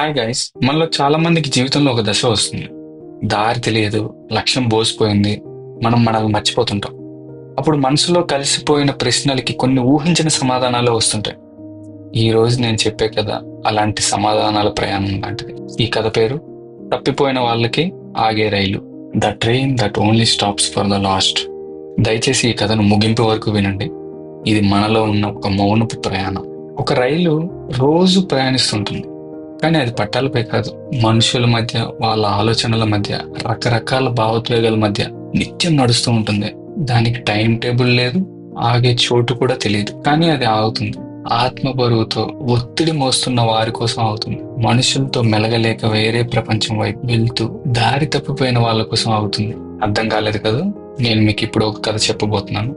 Hi guys మనలో చాలా మందికి జీవితంలో ఒక దశ వస్తుంది. దారి తెలియదు లక్ష్యం బోసిపోయింది మనం మనల్ని మర్చిపోతుంటాం. అప్పుడు మనసులో కలిసిపోయిన ప్రశ్నలకి కొన్ని ఊహించిన సమాధానాలు వస్తుంటాయి. ఈ రోజు నేను చెప్పే కథ అలాంటి సమాధానాల ప్రయాణం లాంటిది. ఈ కథ పేరు తప్పిపోయిన వాళ్ళకి ఆగే రైలు. The train that only stops for the last. దయచేసి ఈ కథను ముగింపు వరకు వినండి. ఇది మనలో ఉన్న ఒక మౌనపు ప్రయాణం. ఒక రైలు రోజు ప్రయాణిస్తుంటుంది. కానీ అది పట్టాలపై కాదు. మనుషుల మధ్య వాళ్ళ ఆలోచనల మధ్య రకరకాల భావోద్వేగాల మధ్య నిత్యం నడుస్తూ ఉంటుంది. దానికి టైం టేబుల్ లేదు ఆగే చోటు కూడా తెలియదు. కానీ అది ఆగుతుంది. ఆత్మ బరువుతో ఒత్తిడి మోస్తున్న వారి కోసం అవుతుంది మనుషులతో మెలగలేక వేరే ప్రపంచం వైపు వెళ్తూ దారి తప్పిపోయిన వాళ్ళ కోసం అవుతుంది అర్థం కాలేదు కదా? నేను మీకు ఇప్పుడు ఒక కథ చెప్పబోతున్నాను.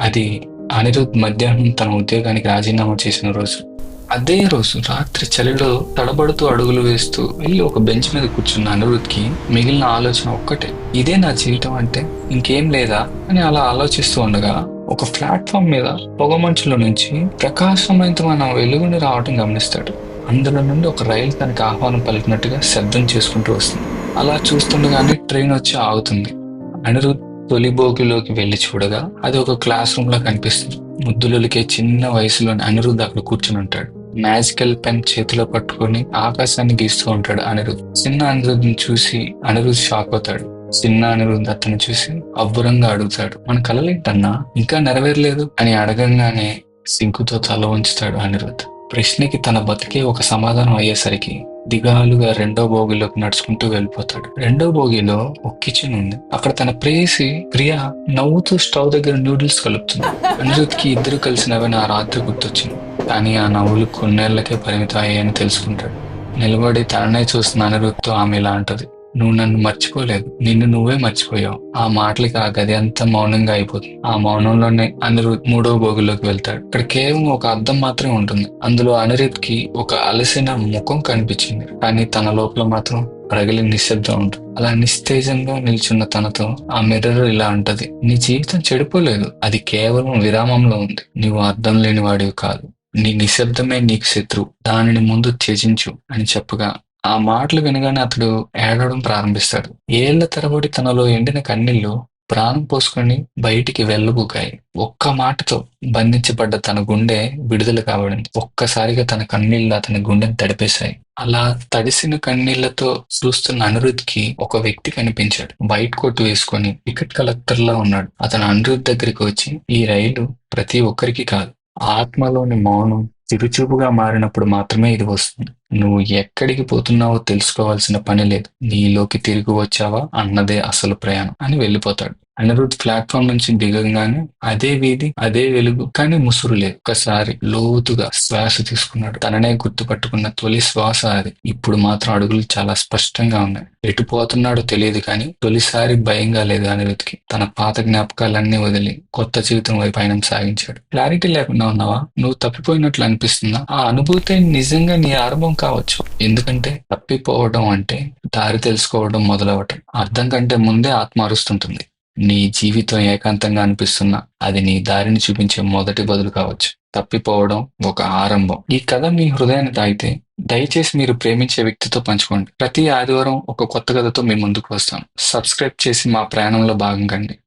అది అనిరుద్ మధ్యాహ్నం తన ఉద్యోగానికి రాజీనామా చేసిన రోజు. అదే రోజు రాత్రి చలిలో తడబడుతూ అడుగులు వేస్తూ వెళ్ళి ఒక బెంచ్ మీద కూర్చున్న అనిరుద్కి మిగిలిన ఆలోచన ఒక్కటే. ఇదే నా జీవితం అంటే ఇంకేం లేదా అని అలా ఆలోచిస్తూ ఉండగా ఒక ప్లాట్ఫామ్ మీద పొగమంచులో నుంచి ప్రకాశవంతమైన వెలుగుని రావటం గమనిస్తాడు. అందులో నుండి ఒక రైలు తనకి ఆహ్వానం పలికినట్టుగా శబ్దం చేసుకుంటూ వస్తుంది. అలా చూస్తుండగానే ట్రైన్ వచ్చి ఆగుతుంది. అనిరుద్ తొలి బోగిలోకి వెళ్ళి చూడగా అది ఒక క్లాస్ రూమ్ లా కనిపిస్తుంది ముద్దులకే చిన్న వయసులోని అనిరుద్ అక్కడ కూర్చుని ఉంటాడు. మ్యాజికల్ పెన్ చేతిలో పట్టుకొని ఆకాశాన్ని గీస్తూ ఉంటాడు అనిరుద్. చిన్న అనిరుద్ని చూసి అనిరుద్ షాక్ అవుతాడు. చిన్న అనిరుద్ అతను చూసి అబ్బురంగా అడుగుతాడు. మన కలలేంటన్నా ఇంకా నెరవేరలేదు? అని అడగంగానే సింకుతో తల ఉంచుతాడు అనిరుద్. ప్రశ్నకి తన బతికే ఒక సమాధానం అయ్యేసరికి దిగాలుగా రెండో భోగిలోకి నడుచుకుంటూ వెళ్ళిపోతాడు. రెండో భోగిలో ఒక కిచెన్ ఉంది. అక్కడ తన ప్రేయసి ప్రియా నవ్వుతూ స్టవ్ దగ్గర నూడిల్స్ కలుపుతుంది. అనిరుద్కి ఇద్దరు కలిసినవి నా రాత్రి గుర్తొచ్చింది. కానీ ఆ నవ్వులు కొన్నేళ్ళకే పరిమితం అయ్యాయని తెలుసుకుంటాడు. నిలబడి తననే చూస్తున్న అనిరుద్తో ఆమె ఇలా అంటది నువ్వు నన్ను మర్చిపోలేదు నిన్ను నువ్వే మర్చిపోయావు. ఆ మాటలకి ఆ గది అంతా మౌనంగా అయిపోతుంది. ఆ మౌనంలోనే అనిరుద్ మూడో భోగిలోకి వెళ్తాడు. ఇక్కడ కేవలం ఒక అర్థం మాత్రమే ఉంటుంది. అందులో అనిరుద్కి ఒక అలసిన ముఖం కనిపించింది. కానీ తన లోపల మాత్రం రగిలి నిశ్శబ్దం ఉంటుంది. అలా నిస్తేజంగా నిల్చున్న తనతో ఆ మిర్రర్ ఇలా అంటది నీ జీవితం చెడిపోలేదు అది కేవలం విరామంలో ఉంది. నీవు అర్థం లేని వాడివి కాదు. నీ నిశ్శబ్దమే నీకు శత్రు దానిని ముందు త్యజించు అని చెప్పగా ఆ మాటలు వినగానే అతడు ఏడవడం ప్రారంభిస్తాడు. ఏళ్ళ తరబడి తనలో ఎండిన కన్నీళ్ళు ప్రాణం పోసుకొని బయటికి వెళ్ళబోకాయి ఒక్క మాటతో బంధించబడ్డ తన గుండె విడుదల కావడింది ఒక్కసారిగా తన కన్నీళ్ళు అతని గుండెని తడిపేశాయి. అలా తడిసిన కన్నీళ్ళతో చూస్తున్న అనిరుద్కి ఒక వ్యక్తి కనిపించాడు. వైట్ కోట్ వేసుకొని టికెట్ కలెక్టర్ లా ఉన్నాడు. అతను అనిరుద్ దగ్గరికి వచ్చి ఈ రైలు ప్రతి ఒక్కరికి కాదు. ఆత్మలోని మౌనం చిరుచూపుగా మారినప్పుడు మాత్రమే ఇది వస్తుంది. నువ్వు ఎక్కడికి పోతున్నావో తెలుసుకోవాల్సిన పని లేదు. నీలోకి తిరిగి వచ్చావా అన్నదే అసలు ప్రయాణం అని వెళ్ళిపోతాడు. అనిరుద్ ప్లాట్ఫామ్ నుంచి దిగంగానే అదే వీధి అదే వెలుగు కానీ ముసురు లేదు. ఒకసారి లోతుగా శ్వాస తీసుకున్నాడు. తననే గుర్తుపట్టుకున్న తొలి శ్వాస అది. ఇప్పుడు మాత్రం అడుగులు చాలా స్పష్టంగా ఉన్నాయి. ఎటు పోతున్నాడో తెలియదు కానీ తొలిసారి భయంగా లేదు అనిరుద్కి తన పాత జ్ఞాపకాలన్నీ వదిలి కొత్త జీవితం వైపు పయనం సాగించాడు. క్లారిటీ లేకుండా ఉన్నావా? నువ్వు తప్పిపోయినట్లు అనిపిస్తుందా? ఆ అనుభూతి నిజంగా నీ ఆరంభం కావచ్చు. ఎందుకంటే తప్పిపోవడం అంటే దారి తెలుసుకోవడం మొదలవటం. అర్థం కంటే ముందే ఆత్మ అరుస్తుంటుంది. నీ జీవితం ఏకాంతంగా అనిపిస్తున్నా అది నీ దారిని చూపించే మొదటి బదులు కావచ్చు. తప్పిపోవడం ఒక ఆరంభం. ఈ కథ మీ హృదయాన్ని తాగితే దయచేసి మీరు ప్రేమించే వ్యక్తితో పంచుకోండి. ప్రతి ఆదివారం ఒక కొత్త కథతో మీ ముందుకు వస్తాం. సబ్స్క్రైబ్ చేసి మా ప్రయాణంలో భాగం కండి.